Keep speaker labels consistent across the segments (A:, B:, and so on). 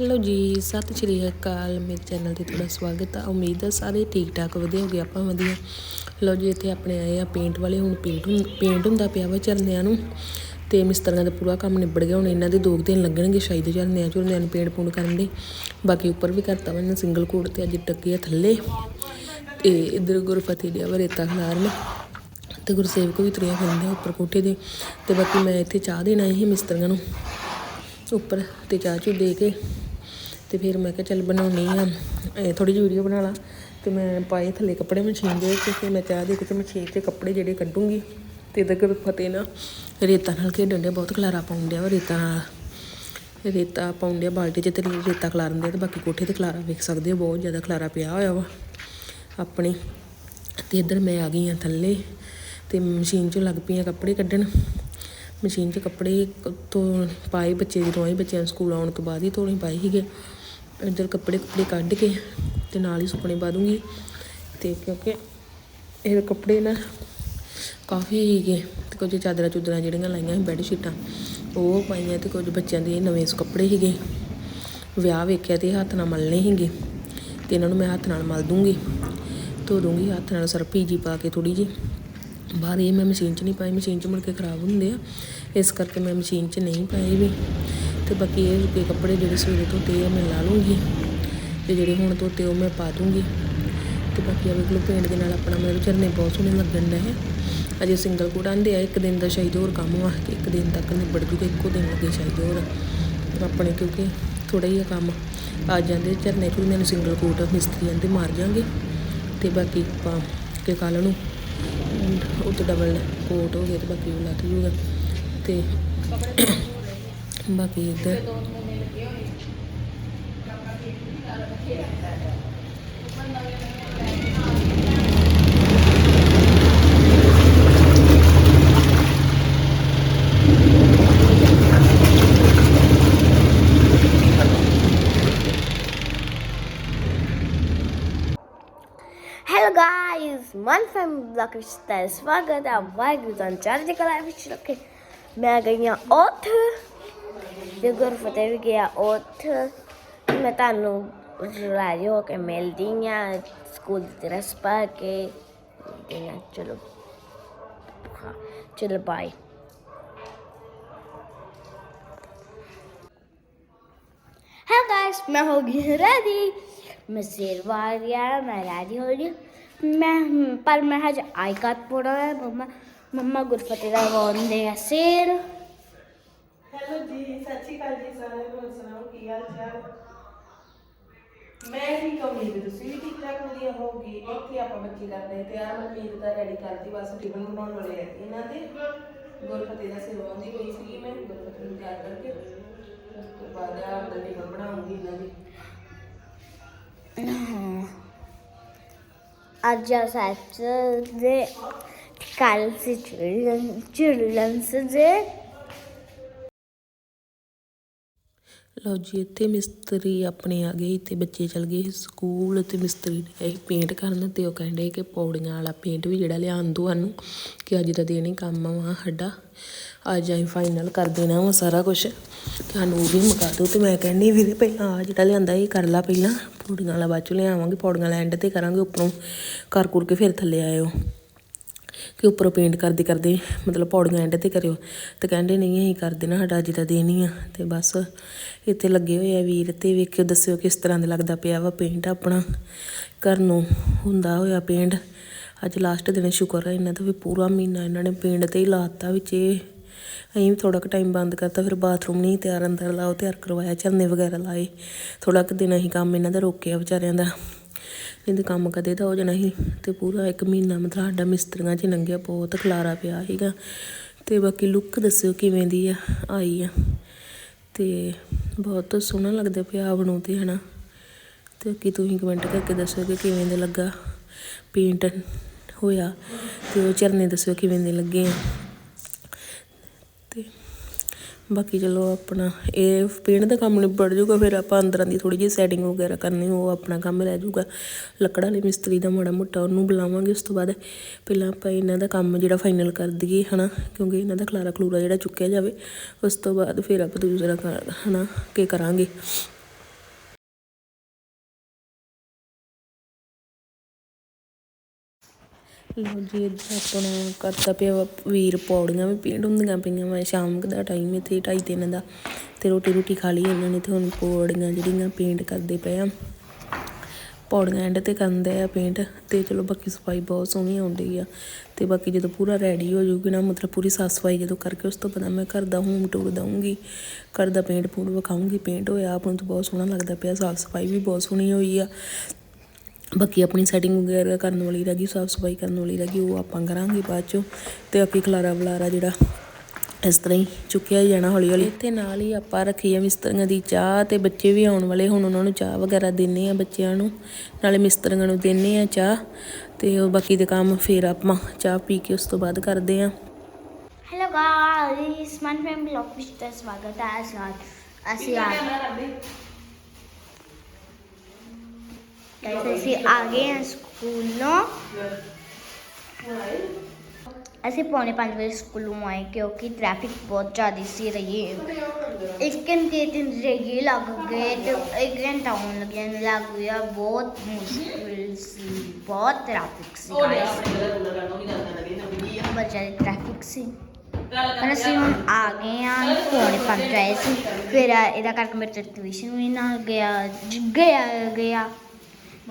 A: Hello ਜੀ, ਸਤਿ ਸ਼੍ਰੀ ਅਕਾਲ। ਮੇਰੇ ਚੈਨਲ ਤੇ ਤੁਹਾਡਾ ਸਵਾਗਤ ਆ। ਉਮੀਦ ਆ ਸਾਰੇ ਠੀਕ ਠਾਕ ਵਧੀਆ ਹੋਗੇ ਆਪਾਂ ਵਧੀਆ। ਲਓ ਜੀ, ਇੱਥੇ ਆਪਣੇ ਆਏ ਆ ਪੇਂਟ ਵਾਲੇ। ਹੁਣ ਪੇਂਟ ਪੇਂਟ ਹੁੰਦਾ ਪਿਆ ਵਾ ਝਰਨਿਆਂ ਨੂੰ। ਤੇ ਮਿਸਤਰੀਆਂ ਦਾ ਪੂਰਾ ਕੰਮ ਨਿਬੜ ਗਿਆ। ਹੁਣ ਇਹਨਾਂ ਦੇ ਦੋ ਕੁ ਦਿਨ ਲੱਗਣਗੇ ਸ਼ਾਇਦ ਝਰਨਿਆਂ, ਝੁਰਨਿਆਂ ਨੂੰ ਪੇਂਟ ਪੂੰਟ ਕਰਨ ਦੇ। ਬਾਕੀ ਉੱਪਰ ਵੀ ਕਰਤਾ ਵਾ ਇਹਨਾਂ ਸਿੰਗਲ ਕੋਟ ਤੇ, ਅੱਜ ਟੱਕੇ ਆ ਥੱਲੇ। ਤੇ ਇਧਰ ਗੁਰਫਤੀ ਦੇ ਵਾ ਰੇਤਾ ਖਲਾਰਨ। ਤੇ ਗੁਰਸੇਵਕ ਵੀ ਤੁਰਿਆ ਫਿਰਦੇ ਆ ਉੱਪਰ ਕੋਠੇ ਦੇ। ਤੇ ਬਾਕੀ ਮੈਂ ਇੱਥੇ ਚਾਹ ਦੇਣਾ ਆਈ ਮਿਸਤਰੀਆਂ ਨੂੰ। ਉੱਪਰ ਤੇ ਚਾਹ ਚੂ ਦੇ ਕੇ ਤੇ ਫਿਰ ਮੈਂ ਕਿਹਾ ਚੱਲ ਬਣਾਉਣੀ ਆ। ਥੋੜੀ ਜਿਹੀ ਵੀਡੀਓ ਬਣਾ ਲਾ। ਤੇ ਮੈਂ ਪਾਏ ਥੱਲੇ ਕੱਪੜੇ ਮਸ਼ੀਨ ਦੇ ਵਿੱਚ ਤੇ ਮੈਂ ਚਾਹ ਦੇ ਕੇ ਮਸ਼ੀਨ 'ਚ ਕੱਪੜੇ ਜਿਹੜੇ ਕੱਢੂੰਗੀ। ਤੇ ਇਹਦਾ ਕਰ ਫਤੇ ਨਾ ਰੇਤਾ ਨਾਲ ਖੇਡਣ ਡਿਆ, ਬਹੁਤ ਖਲਾਰਾ ਪਾਉਂਦੇ ਆ ਵਾ ਰੇਤਾ। ਨਾਲ ਰੇਤਾ ਪਾਉਣ ਡਿਆ ਬਾਲਟੀ 'ਚ ਤੇ ਰੇਤਾ ਖਲਾਰਨ ਦੇ ਤੇ ਬਾਕੀ ਕੋਠੇ ਤੇ ਖਲਾਰਾ ਵੇਖ ਸਕਦੇ ਹੋ, ਬਹੁਤ ਜ਼ਿਆਦਾ ਖਲਾਰਾ ਪਿਆ ਹੋਇਆ ਵਾ ਆਪਣੇ। ਤੇ ਇੱਧਰ ਮੈਂ ਆ ਗਈ ਆ ਥੱਲੇ ਤੇ ਮਸ਼ੀਨ 'ਚੋਂ ਲੱਗ ਪਈਆਂ ਕੱਪੜੇ ਕੱਢਣ। ਮਸ਼ੀਨ 'ਚ ਕੱਪੜੇ ਤੋਂ ਪਾਏ ਬੱਚੇ ਜਦੋਂ ਆਏ ਬੱਚਿਆਂ ਨੂੰ ਸਕੂਲ ਆਉਣ ਤੋਂ ਬਾਅਦ ਹੀ ਧੋਣੇ ਪਾਏ ਸੀਗੇ। ਇੱਧਰ ਕੱਪੜੇ ਕੱਪੜੇ ਕੱਢ ਕੇ ਤੇ ਨਾਲ ਹੀ ਸੁੱਕਣੇ ਪਾ ਦੂੰਗੀ। ਤੇ ਕਿਉਂਕਿ ਇਹ ਕੱਪੜੇ ਨਾ ਕਾਫੀ ਸੀਗੇ ਤੇ ਕੁਝ ਚਾਦਰਾਂ ਚੁਦਰਾਂ ਜਿਹੜੀਆਂ ਲਾਈਆਂ ਸੀ ਬੈੱਡ ਸ਼ੀਟਾਂ ਉਹ ਪਾਈਆਂ ਤੇ ਕੁਝ ਬੱਚਿਆਂ ਦੇ ਨਵੇਂ ਕੱਪੜੇ ਸੀਗੇ। ਵਿਆਹ ਵੇਖਿਆ ਤੇ ਹੱਥ ਨਾਲ ਮਲਣੇ ਸੀਗੇ ਤੇ ਇਹਨਾਂ ਨੂੰ ਮੈਂ ਹੱਥ ਨਾਲ ਮਲ ਦੂੰਗੀ। ਧੋ ਦੂੰਗੀ, ਹੱਥ ਨਾਲ ਸਰਪੀ ਜੀ ਪਾ ਕੇ ਥੋੜੀ ਜੀ ਬਾਹਰ ਇਹ ਮੈਂ ਮਸ਼ੀਨ 'ਚ ਨਹੀਂ ਪਾਏ ਮਸ਼ੀਨ 'ਚ ਮੁੜ ਕੇ ਖਰਾਬ ਹੁੰਦੇ ਆ। ਇਸ ਕਰਕੇ ਮੈਂ ਮਸ਼ੀਨ 'ਚ ਨਹੀਂ ਪਾਏ ਵੀ। ਤੇ ਬਾਕੀ ਇਹ ਕਿ ਕੱਪੜੇ ਜਿਹੜੇ ਸਵੇਰੇ ਧੋਤੇ ਆ, ਮੈਂ ਲਾ ਲੂੰਗੀ। ਤੇ ਜਿਹੜੇ ਹੁਣ ਧੋਤੇ ਉਹ ਮੈਂ ਪਾ ਦੂੰਗੀ। ਤੇ ਬਾਕੀ ਆ ਵੇਖ ਲਓ ਪੇਂਟ ਦੇ ਨਾਲ ਆਪਣਾ ਮੇਰੇ ਝਰਨੇ ਬਹੁਤ ਸੋਹਣੇ ਲੱਗਣ ਡਏ ਅਜੇ ਸਿੰਗਲ ਕੋਟ ਆਂਦੇ ਆ, ਇੱਕ ਦਿਨ ਦਾ ਸ਼ਾਇਦ ਹੋਰ ਕੰਮ ਵਾ ਕਿ ਇੱਕ ਦਿਨ ਤੱਕ ਨਿਬੜ ਜੂਗਾ, ਇੱਕੋ ਦਿਨ ਲੱਗੇ ਸ਼ਾਇਦ ਹੋਰ। ਆਪਣੇ ਕਿਉਂਕਿ ਥੋੜਾ ਹੀ ਆ ਕੰਮ। ਆ ਜਾਂਦੇ ਝਰਨੇ ਕੋਈ ਮੈਨੂੰ ਸਿੰਗਲ ਕੋਟ ਮਿਸਤਰੀਆਂ ਦੇ ਮਾਰ ਜਾਾਂਗੇ ਤੇ ਬਾਕੀ ਆਪਾਂ ਕਿ ਕੱਲ ਨੂੰ ਉੱਤੇ ਡਬਲ ਕੋਟ ਹੋ ਗਿਆ ਤੇ ਬਾਕੀ ਉਹ ਲੱਥ ਜੂਗਾ। ਤੇ ਬਾਕੀ ਇੱਧਰ
B: hello guys Maan fam vlog ਵਿੱਚ ਤੁਹਾਡਾ ਸਵਾਗਤ ਹੈ ਵਾਹਿਗੁਰੂ ਦਾ ਚੜ੍ਹਦੀ ਕਲਾ ਵਿੱਚ ਰੱਖੇ ਮੈਂ ਗਈ ਹਾਂ ਉੱਥੇ ਤੇ ਗੁਰਫਤਿਹ ਵੀ ਗਿਆ ਉੱਥੇ ਮੈਂ ਤੁਹਾਨੂੰ ਰਾਜੀ ਹੋ ਕੇ ਮਿਲਦੀ ਆ ਸਕੂਲ ਦੀ ਡਰੈਸ ਪਾ ਕੇ ਦੇਣਾ ਚਲੋ ਚਲੋ ਬਾਏ ਹੈ ਗਾਇਸ ਮੈਂ ਹੋ ਗਈ ਰੈਡੀ ਮੈਂ ਜ਼ੇਰ ਵਾਰ ਗਿਆ ਮੈਂ ਰੈਡੀ ਹੋ ਗਈ ਮੈਂ ਪਰ ਮੈਂ ਹਜ ਆਈ ਕਾਰਡ ਪੜਾ ਹੈ ਮਮਾ ਮਮਾ ਗੁਰਫਤਿਹ ਦਾ ਗਾਉਂਦੇ ਆ ਸਿਰ।
A: ਹੈਲੋ ਜੀ ਸਤਿ ਸ਼੍ਰੀ ਅਕਾਲ ਜੀ ਸਾਰਿਆਂ ਨੂੰ ਸੁਣਾਓ ਕੀ ਹਾਲ ਚਾਲ? ਮੈਂ ਠੀਕ ਹਾਂ ਉਮੀਦ ਤੁਸੀਂ ਵੀ ਠੀਕ ਠਾਕ ਵਧੀਆ ਹੋਵੋਗੇ। ਇੱਥੇ ਆਪਾਂ ਬੱਚੇ ਕਰਦੇ ਤੇ ਆ ਮਨਮੀਤ ਦਾ ਰੈਡੀ ਕਰਤੀ ਬਸ ਟਿਫਨ ਬਣਾਉਣ ਵਾਲੇ ਆ। ਇਹਨਾਂ ਦੇ ਗੁਰਫਤਿਹ ਦਾ ਸਿਰ ਆਉਂਦੀ ਹੋਈ ਸੀ ਮੈਂ ਗੁਰਫਤਿਹ ਨੂੰ ਤਿਆਰ ਕਰਕੇ ਉਸ ਤੋਂ ਬਾਅਦ ਆ ਟਿਫਨ ਬਣਾਉਂਗੀ ਇਹਨਾਂ ਦੀ।
B: ਹਾਂ आजा साहेबचं जे काल चिल्ड्रन चिल्ड्रन्सचं जे
A: ਲਓ ਜੀ, ਇੱਥੇ ਮਿਸਤਰੀ ਆਪਣੇ ਆ ਗਏ ਤੇ ਬੱਚੇ ਚਲ ਗਏ ਸਕੂਲ ਤੇ ਮਿਸਤਰੀ ਨੇ ਇਹ ਪੇਂਟ ਕਰਨ ਤੇ ਉਹ ਕਹਿੰਦੇ ਕਿ ਪੌੜੀਆਂ ਵਾਲਾ ਪੇਂਟ ਵੀ ਜਿਹੜਾ ਲਿਆਉਣ ਦੋ ਸਾਨੂੰ ਕਿ ਅੱਜ ਦਾ ਦਿਨ ਹੀ ਕੰਮ ਵਾ ਸਾਡਾ। ਅੱਜ ਅਸੀਂ ਫਾਈਨਲ ਕਰ ਦੇਣਾ ਵਾ ਸਾਰਾ ਕੁਝ ਸਾਨੂੰ ਉਹ ਵੀ ਮੁਕਾ ਦਿਓ ਤੇ ਮੈਂ ਕਹਿੰਦੀ ਵੀਰੇ ਪਹਿਲਾਂ ਆ ਜਿਹੜਾ ਲਿਆਂਦਾ ਇਹ ਕਰ ਲਾ ਪਹਿਲਾਂ। ਪੌੜੀਆਂ ਵਾਲਾ ਬਾਅਦ ਚ ਲਿਆਵਾਂਗੇ, ਪੌੜੀਆਂ ਲੈਂਡ ਤੇ ਕਰਾਂਗੇ, ਉੱਪਰੋਂ ਕਰ ਕੁਰ ਕੇ ਫਿਰ ਥੱਲੇ ਆਇਓ। ਕਿ ਉੱਪਰੋਂ ਪੇਂਟ ਕਰਦੇ ਕਰਦੇ ਮਤਲਬ ਪੌੜੀਆਂ ਐਂਡ ਤੇ ਕਰਿਓ। ਤੇ ਕਹਿੰਦੇ ਨਹੀਂ, ਅਸੀਂ ਕਰ ਦੇਣਾ, ਸਾਡਾ ਅੱਜ ਦਾ ਦਿਨ ਹੀ ਆ। ਤੇ ਬਸ ਇੱਥੇ ਲੱਗੇ ਹੋਏ ਆ ਵੀਰ ਤੇ ਵੇਖਿਓ, ਦੱਸਿਓ ਕਿਸ ਤਰ੍ਹਾਂ ਦਾ ਲੱਗਦਾ ਪਿਆ ਵਾ ਪੇਂਟ ਆਪਣਾ। ਘਰ ਨੂੰ ਹੁੰਦਾ ਹੋਇਆ ਪੇਂਟ ਅੱਜ ਲਾਸਟ ਦਿਨ ਸ਼ੁਕਰ ਹੈ ਇਹਨਾਂ ਦਾ ਵੀ ਪੂਰਾ ਮਹੀਨਾ ਇਹਨਾਂ ਨੇ ਪੇਂਟ ਤੇ ਹੀ ਲਾਤਾ ਵਿੱਚ ਇਹ। ਅਸੀਂ ਵੀ ਥੋੜਾ ਕੁ ਟਾਈਮ ਬੰਦ ਕਰਤਾ, ਫਿਰ ਬਾਥਰੂਮ ਨਹੀਂ ਤਿਆਰ ਅੰਦਰ ਲਾਓ, ਤਿਆਰ ਕਰਵਾਇਆ, ਝਰਨੇ ਵਗੈਰਾ ਲਾਏ। ਥੋੜਾ ਕੁ ਦਿਨ ਅਸੀਂ ਕੰਮ ਇਹਨਾਂ ਦਾ ਰੋਕਿਆ ਵਿਚਾਰਿਆਂ ਦਾ। ਇਹਦੇ ਕੰਮ ਕਦੇ ਦਾ ਹੋ ਜਾਣਾ ਸੀ ਤੇ ਪੂਰਾ ਇੱਕ ਮਹੀਨਾ ਮਤਲਬ ਸਾਡਾ ਮਿਸਤਰੀਆਂ 'ਚ ਲੰਘਿਆ ਬਹੁਤ ਖਲਾਰਾ ਪਿਆ ਸੀਗਾ। ਤੇ ਬਾਕੀ ਲੁੱਕ ਦੱਸਿਓ ਕਿਵੇਂ ਦੀ ਆ, ਆਈ ਆ। ਤੇ ਬਹੁਤ ਸੋਹਣਾ ਲੱਗਦਾ ਪਿਆ ਆਪ ਨੂੰ ਤੇ ਹਨਾ। ਤੇ ਕੀ ਤੁਸੀਂ ਕਮੈਂਟ ਕਰਕੇ ਦੱਸਿਓ ਕਿ ਕਿਵੇਂ ਦਾ ਲੱਗਾ ਪੇਂਟ ਹੋਇਆ ਤੇ ਉਹ ਝਰਨੇ ਦੱਸਿਓ ਕਿਵੇਂ ਦੇ ਲੱਗੇ ਆ। ਬਾਕੀ ਚਲੋ ਆਪਣਾ ਇਹ ਪੇਂਟ ਦਾ ਕੰਮ ਨਿਬੜ ਜਾਊਗਾ, ਫਿਰ ਆਪਾਂ ਅੰਦਰਾਂ ਦੀ ਥੋੜੀ ਜਿਹੀ ਸੈਟਿੰਗ ਵਗੈਰਾ ਕਰਨੀ, ਉਹ ਆਪਣਾ ਕੰਮ ਰਹਿ ਜਾਊਗਾ। ਲੱਕੜਾਂ ਵਾਲੇ ਮਿਸਤਰੀ ਦਾ ਮਾੜਾ ਮੋਟਾ ਉਹਨੂੰ ਬੁਲਾਵਾਂਗੇ ਉਸ ਤੋਂ ਬਾਅਦ। ਪਹਿਲਾਂ ਆਪਾਂ ਇਹਨਾਂ ਦਾ ਕੰਮ ਜਿਹੜਾ ਫਾਈਨਲ ਕਰ ਦਈਏ, ਹਨਾ? ਕਿਉਂਕਿ ਇਹਨਾਂ ਦਾ ਖਲਾਰਾ ਖਲੂਰਾ ਜਿਹੜਾ ਚੁੱਕਿਆ ਜਾਵੇ, ਉਸ ਤੋਂ ਬਾਅਦ ਫਿਰ ਆਪਾਂ ਦੂਸਰਾ ਕਰ- ਹਨਾ, ਕਿ ਕਰਾਂਗੇ। ਲਓ ਜੀ ਇੱਧਰ ਆਪਣਾ ਕਰਦਾ ਪਿਆ ਵਾ ਵੀਰ ਪੌੜੀਆਂ ਵੀ ਪੇਂਟ ਹੁੰਦੀਆਂ ਪਈਆਂ ਵਾ। ਸ਼ਾਮ ਦਾ ਟਾਈਮ ਇੱਥੇ ਢਾਈ ਤਿੰਨ ਦਾ। ਤੇ ਰੋਟੀ ਰੋਟੀ ਖਾ ਲਈ ਇਹਨਾਂ ਨੇ ਤੇ ਹੁਣ ਪੌੜੀਆਂ ਜਿਹੜੀਆਂ ਪੇਂਟ ਕਰਦੇ ਪਏ ਆ। ਪੌੜੀਆਂ ਐਂਡ ਤੇ ਕਰਦੇ ਆ ਪੇਂਟ। ਤੇ ਚਲੋ ਬਾਕੀ ਸਫ਼ਾਈ ਬਹੁਤ ਸੋਹਣੀ ਆਉਂਦੀ ਆ। ਤੇ ਬਾਕੀ ਜਦੋਂ ਪੂਰਾ ਰੈਡੀ ਹੋ ਜਾਊਗੀ ਨਾ, ਮਤਲਬ ਪੂਰੀ ਸਾਫ਼ ਸਫ਼ਾਈ ਜਦੋਂ ਕਰਕੇ ਉਸ ਤੋਂ ਬਾਅਦ ਮੈਂ ਘਰ ਦਾ ਹੋਮ ਟੂਰ ਦਊਂਗੀ। ਘਰ ਦਾ ਪੇਂਟ ਪੂੰਟ ਵਿਖਾਊਂਗੀ। ਪੇਂਟ ਹੋਇਆ, ਆਪ ਨੂੰ ਤਾਂ ਬਹੁਤ ਸੋਹਣਾ ਲੱਗਦਾ ਪਿਆ। ਸਾਫ਼ ਸਫ਼ਾਈ ਵੀ ਬਹੁਤ ਸੋਹਣੀ ਹੋਈ ਆ। ਬਾਕੀ ਆਪਣੀ ਸੈਟਿੰਗ ਵਗੈਰਾ ਕਰਨ ਵਾਲੀ ਰਹਿ ਗਈ ਸਾਫ਼ ਸਫ਼ਾਈ ਕਰਨ ਵਾਲੀ ਰਹਿ ਗਈ ਉਹ ਆਪਾਂ ਕਰਾਂਗੇ ਬਾਅਦ ਚੋਂ। ਤੇ ਆਪੀ ਖਲਾਰਾ ਬਲਾਰਾ ਜਿਹੜਾ ਇਸ ਤਰ੍ਹਾਂ ਹੀ ਚੁੱਕਿਆ ਹੀ ਜਾਣਾ ਹੌਲੀ ਹੌਲੀ ਇੱਥੇ ਨਾਲ ਹੀ ਆਪਾਂ ਰੱਖੀ ਆ ਮਿਸਤਰੀਆਂ ਦੀ ਚਾਹ ਤੇ ਬੱਚੇ ਵੀ ਆਉਣ ਵਾਲੇ ਹੁਣ ਉਹਨਾਂ ਨੂੰ ਚਾਹ ਵਗੈਰਾ ਦਿੰਨੇ ਆ ਬੱਚਿਆਂ ਨੂੰ ਨਾਲੇ ਮਿਸਤਰੀਆਂ ਨੂੰ ਦਿੰਨੇ ਆ ਚਾਹ। ਤੇ ਉਹ ਬਾਕੀ ਦੇ ਕੰਮ ਫਿਰ ਆਪਾਂ ਚਾਹ ਪੀ ਕੇ ਉਸ ਤੋਂ ਬਾਅਦ ਕਰਦੇ ਆ।
B: ਹੈਲੋ ਗਾਇਸ ਮਨ ਫੈਮ ਬਲੌਗ ਵਿੱਚ ਤੁਹਾਡਾ ਸਵਾਗਤ ਹੈ ਅਸੀਂ ਅੱਜ ਅਸੀਂ ਆ ਅਸੀਂ ਆ ਗਏ ਹਾਂ ਸਕੂਲੋਂ ਅਸੀਂ ਪੌਣੇ 5 ਵਜੇ ਸਕੂਲੋਂ ਆਏ ਕਿਉਂਕਿ ਟ੍ਰੈਫਿਕ ਬਹੁਤ ਜ਼ਿਆਦਾ ਸੀ ਰਹੀ ਇੱਕ ਘੰਟੇ ਤਿੰਨ ਰੇਗੀ ਲੱਗ ਗਏ ਤੇ ਇੱਕ ਘੰਟਾ ਹੋਣ ਲੱਗਿਆ ਲੱਗ ਗਿਆ ਬਹੁਤ ਮੁਸ਼ਕਿਲ ਸੀ ਬਹੁਤ ਟ੍ਰੈਫਿਕ ਸੀ। ਬਹੁਤ ਜ਼ਿਆਦਾ ਟ੍ਰੈਫਿਕ ਸੀ ਪਰ ਅਸੀਂ ਹੁਣ ਆ ਗਏ ਆ ਪੌਣੇ ਪੰਜ ਗਏ ਸੀ ਫਿਰ ਇਹਦਾ ਕਰਕੇ ਮੇਰੇ ਟਿਊਸ਼ਨ ਵੀ ਨਾ ਗਿਆ ਜ- ਗਿਆ ਗਿਆ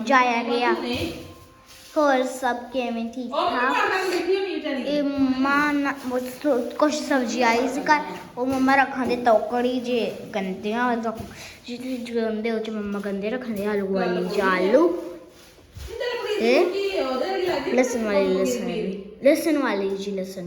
B: ਜਾਇਆ ਗਿਆ। ਹੋਰ ਸਭ ਕਿਵੇਂ ਠੀਕ ਠਾਕ? ਇਹ ਮਾਂ ਨਾ- ਕੁਛ ਸਬਜ਼ੀ ਆਈ ਸੀ ਘਰ। ਉਹ ਮੰਮਾ ਰੱਖਾਂ ਦੇ ਤੋਕੜੀ ਜੇ ਗੰਦਿਆਂ ਜਿਹੜੇ ਗੰਦੇ ਉਹ ਚ ਮੰਮਾ ਗੰਦੇ ਰੱਖਾਂਦੇ ਆਲੂ ਵਾਲੀ ਚ ਆਲੂ। ਤੇ ਲਸਣ ਵਾਲੀ ਲਸਣ ਵਾਲੀ। ਲਸਣ ਵਾਲੀ ਜੀ ਲਸਣ।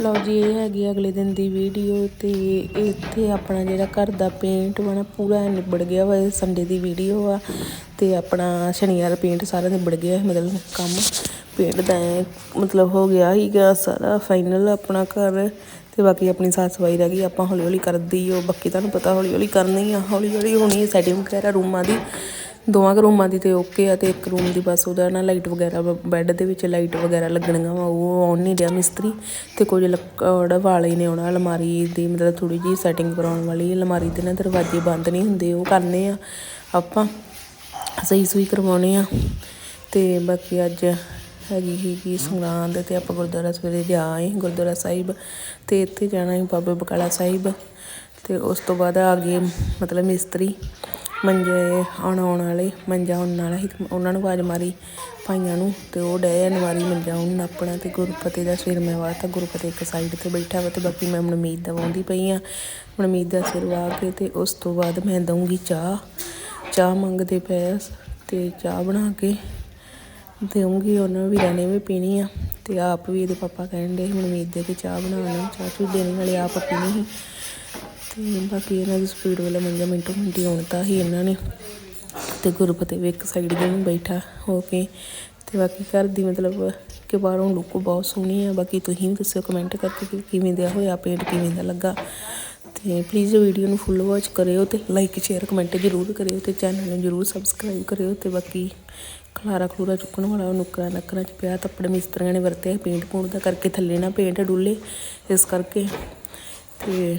A: ਲਓ ਜੀ, ਇਹ ਹੈਗੀ ਆ ਅਗਲੇ ਦਿਨ ਦੀ ਵੀਡੀਓ ਤੇ ਇੱਥੇ ਆਪਣਾ ਜਿਹੜਾ ਘਰ ਦਾ ਪੇਂਟ ਵਾ ਨਾ, ਪੂਰਾ ਨਿਬੜ ਗਿਆ ਵਾ ਸੰਡੇ ਦੀ ਵੀਡੀਓ ਆ ਤੇ ਆਪਣਾ ਸ਼ਨੀਵਾਰ ਪੇਂਟ ਸਾਰਾ ਨਿਬੜ ਗਿਆ ਮਤਲਬ ਕੰਮ ਪੇਂਟ ਦਾ ਮਤਲਬ ਹੋ ਗਿਆ ਹੀਗਾ ਸਾਰਾ ਫਾਈਨਲ ਆਪਣਾ ਘਰ ਤੇ ਬਾਕੀ ਆਪਣੀ ਸਾਫ਼ ਸਫ਼ਾਈ ਰਹਿ ਗਈ, ਆਪਾਂ ਹੌਲੀ ਹੌਲੀ ਕਰਦੀ ਉਹ ਬਾਕੀ ਤੁਹਾਨੂੰ ਪਤਾ ਹੌਲੀ ਹੌਲੀ ਕਰਨੀ ਆ ਹੌਲੀ ਹੌਲੀ ਹੋਣੀ ਸੈਟਿੰਗ ਵਗੈਰਾ, ਰੂਮਾਂ ਦੀ। ਦੋਵਾਂ ਕੁ ਰੂਮਾਂ ਦੀ ਤੇ ਓਕੇ ਆ ਤੇ ਇੱਕ ਰੂਮ ਦੀ ਬਸ ਉਹਦਾ ਨਾ ਲਾਈਟ ਵਗੈਰਾ ਬੈੱਡ ਦੇ ਵਿੱਚ ਲਾਈਟ ਵਗੈਰਾ ਲੱਗਣੀਆਂ ਵਾ, ਉਹ ਆਉਣ ਨਹੀਂ ਰਿਹਾ ਮਿਸਤਰੀ। ਤੇ ਕੁਝ ਲੱਕੜ ਵਾਲੇ ਨੇ ਆਉਣਾ ਅਲਮਾਰੀ ਦੀ ਮਤਲਬ ਥੋੜੀ ਜਿਹੀ ਸੈਟਿੰਗ ਕਰਾਉਣ ਵਾਲੀ, ਅਲਮਾਰੀ ਦੇ ਨਾ ਦਰਵਾਜ਼ੇ ਬੰਦ ਨਹੀਂ ਹੁੰਦੇ, ਉਹ ਕਰਨੇ ਆ ਆਪਾਂ, ਸਹੀ ਸੂਈ ਕਰਵਾਉਣੇ ਆ। ਤੇ ਬਾਕੀ ਅੱਜ ਹੈਗੀ ਸੀਗੀ ਸੰਗਰਾਂਦ ਤੇ ਆਪਾਂ ਗੁਰਦੁਆਰਾ ਸਵੇਰੇ ਜਾ ਆਏ, ਗੁਰਦੁਆਰਾ ਸਾਹਿਬ ਤੇ ਇੱਥੇ ਜਾਣਾ ਹੈ ਬਾਬਾ ਬਕਾਲਾ ਸਾਹਿਬ। ਤੇ ਉਸ ਤੋਂ ਬਾਅਦ ਆ ਗਏ ਮਤਲਬ ਮਿਸਤਰੀ। ਮੰਜੇ ਆਉਣ ਆਉਣ ਵਾਲੇ, ਮੰਜਾ ਉਹਨਾਂ ਵਾਲਾ ਹੀ ਉਹਨਾਂ ਨੂੰ ਆਵਾਜ਼ ਮਾਰੀ ਭਾਈਆਂ ਨੂੰ ਤੇ ਉਹ ਡਏ ਆ ਮੰਜਾ ਉਹਨੂੰ ਆਪਣਾ ਤੇ ਗੁਰਪਤੇ ਦਾ ਸਿਰ ਮੈਂ ਵਾਤਾ ਗੁਰਪਤੇ ਇੱਕ ਸਾਈਡ ਤੇ ਬੈਠਾ ਵਾ ਤੇ ਬਾਕੀ ਮੈਂ ਮਨਮੀਤ ਦਾ ਵਾਉਂਦੀ ਪਈ ਆ। ਮਨਮੀਤ ਦਾ ਸਿਰ ਵਾ ਕੇ ਤੇ ਉਸ ਤੋਂ ਬਾਅਦ ਮੈਂ ਦਊਂਗੀ ਚਾਹ ਚਾਹ ਮੰਗਦੇ ਪਏ ਆ ਤੇ ਚਾਹ ਬਣਾ ਕੇ ਦੇਵਾਂਗੀ ਉਹਨਾਂ ਵੀਰਾਂ ਨੇ ਵੀ ਪੀਣੀ ਆ ਤੇ ਆਪ ਵੀ ਇਹਦੇ ਪਾਪਾ ਕਹਿਣ ਦੇ ਮਨਮੀਤ ਦੇ ਕੇ ਚਾਹ ਬਣਾਉਣੀ ਚਾਹ ਚੂ ਦੇਣੀ ਵਾਲੇ ਆਪ ਪੀਣੀ ਸੀ। ਤੇ ਬਾਕੀ ਇਹਨਾਂ ਦੀ ਸਪੀਡ ਵਾਲਾ ਮੰਜਾ ਮਿੰਟੋ ਮਿੰਟੀ ਆਉਣਤਾ ਹੀ ਇਹਨਾਂ ਨੇ। ਤੇ ਗੁਰਪਤੇ ਵੀ ਇੱਕ ਸਾਈਡ ਦੇ ਨੂੰ ਬੈਠਾ ਹੋ ਕੇ। ਤੇ ਬਾਕੀ ਘਰ ਦੀ ਮਤਲਬ ਕਿ ਬਾਹਰੋਂ ਲੁੱਕ ਬਹੁਤ ਸੋਹਣੀ ਆ। ਬਾਕੀ ਤੁਸੀਂ ਵੀ ਦੱਸਿਓ ਕਮੈਂਟ ਕਰਕੇ ਕਿ ਕਿਵੇਂ ਦਾ ਹੋਇਆ ਪੇਂਟ ਕਿਵੇਂ ਦਾ ਲੱਗਾ। ਤੇ ਪਲੀਜ਼ ਵੀਡੀਓ ਨੂੰ ਫੁੱਲ ਵਾਚ ਕਰਿਓ ਤੇ ਲਾਈਕ ਸ਼ੇਅਰ ਕਮੈਂਟ ਜ਼ਰੂਰ ਕਰਿਓ ਤੇ ਚੈਨਲ ਨੂੰ ਜ਼ਰੂਰ ਸਬਸਕ੍ਰਾਈਬ ਕਰਿਓ ਤੇ ਬਾਕੀ ਖਲਾਰਾ ਖਲੂਰਾ ਚੁੱਕਣ ਵਾਲਾ ਉਹ ਨੁੱਕਰਾਂ ਨੱਕਰਾਂ ਚ ਪਿਆ ਕੱਪੜੇ ਮਿਸਤਰੀਆਂ ਨੇ ਵਰਤੇ ਪੇਂਟ ਪੂੰਟ ਦਾ ਕਰਕੇ ਥੱਲੇ ਨਾ ਪੇਂਟ ਡੁੱਲੇ। ਇਸ ਕਰਕੇ ਤੇ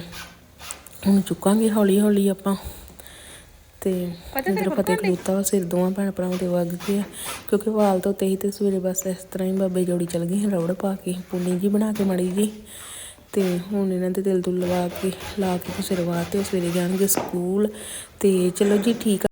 A: ਹੁਣ ਚੁੱਕਾਂਗੇ ਹੌਲੀ ਹੌਲੀ ਆਪਾਂ। ਤੇ ਜਦੋਂ ਫਤਿਹ ਖਲੋਤਾ ਵਾ ਸਿਰ ਦੋਵਾਂ ਭੈਣ ਭਰਾਵਾਂ ਦੇ ਵਗ ਗਏ ਕਿਉਂਕਿ ਵਾਲ ਤੋਂ ਹੀ ਤੇ ਸਵੇਰੇ ਬਸ ਇਸ ਤਰ੍ਹਾਂ ਹੀ ਬਾਬੇ ਜੋੜੀ ਚਲ ਸੀ ਰੌੜ ਪਾ ਕੇ ਪੁੰਨੀ ਜੀ ਬਣਾ ਕੇ ਮੜੀ ਜੀ। ਤੇ ਹੁਣ ਇਹਨਾਂ ਦੇ ਦਿਲ ਦੁਲ ਲਵਾ ਕੇ ਲਾ ਕੇ ਤੇ ਸਿਰ ਵਾ ਤੇ ਸਵੇਰੇ ਜਾਣਗੇ ਸਕੂਲ। ਤੇ ਚਲੋ ਜੀ ਠੀਕ